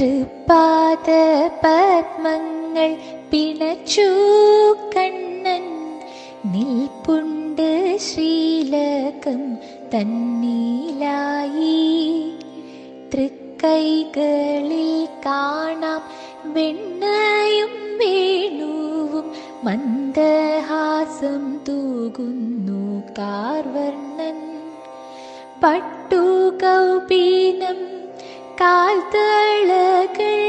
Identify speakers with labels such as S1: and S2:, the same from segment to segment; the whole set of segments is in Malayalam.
S1: തൃപ്പാദ പത്മങ്ങൾ പിണച്ചു കണ്ണൻ. നിൽപ്പുണ്ട് ശ്രീലകം തന്നീലായി. തൃക്കൈകളിൽ കാണാം വെണ്ണയും വേണുവും. മന്ദഹാസം തൂകുന്നു കാർവർണൻ. പട്ടുകൗപീനം കാൽത്തളകൾ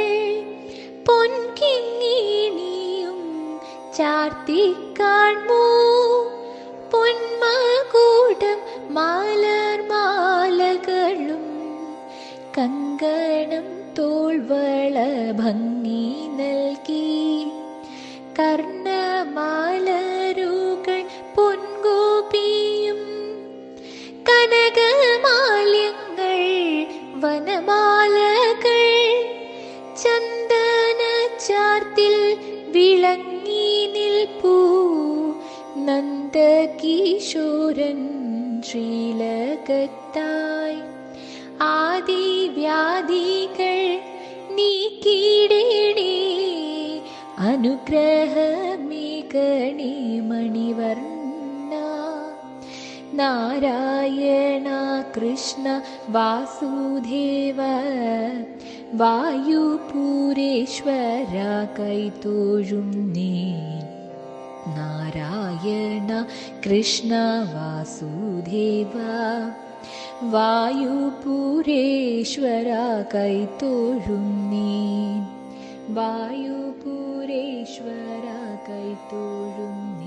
S1: പൊൻകിങ്ങിണിയും ചാർത്തി കാൺമൂ പൊന്മകൂടം മാലർമാലകളും കങ്കണം തോൾവള ഭംഗി നൽകി. കർണമാലരുകൾ പൊൻഗോപിയും കനകമാല്യങ്ങൾ വനമാലകൾ ചന്ദന ചാർത്തിൽ വിളങ്ങി നിൽപ്പൂ നന്ദകിശോരൻ ശ്രീലകത്തായി ആദിവ്യാധികൾ നീക്കിയിടേണേ അനുഗ്രഹമേകണേ മണിവർണ്ണ നാരായണ കൃഷ്ണ വാസുദേവ वायुपुरेश्वर कैतोर्युम् नारायण कृष्ण वासुदेवायुपुरेश्वर कैतोयुम् वायुपुरेश्वर कैतोयम्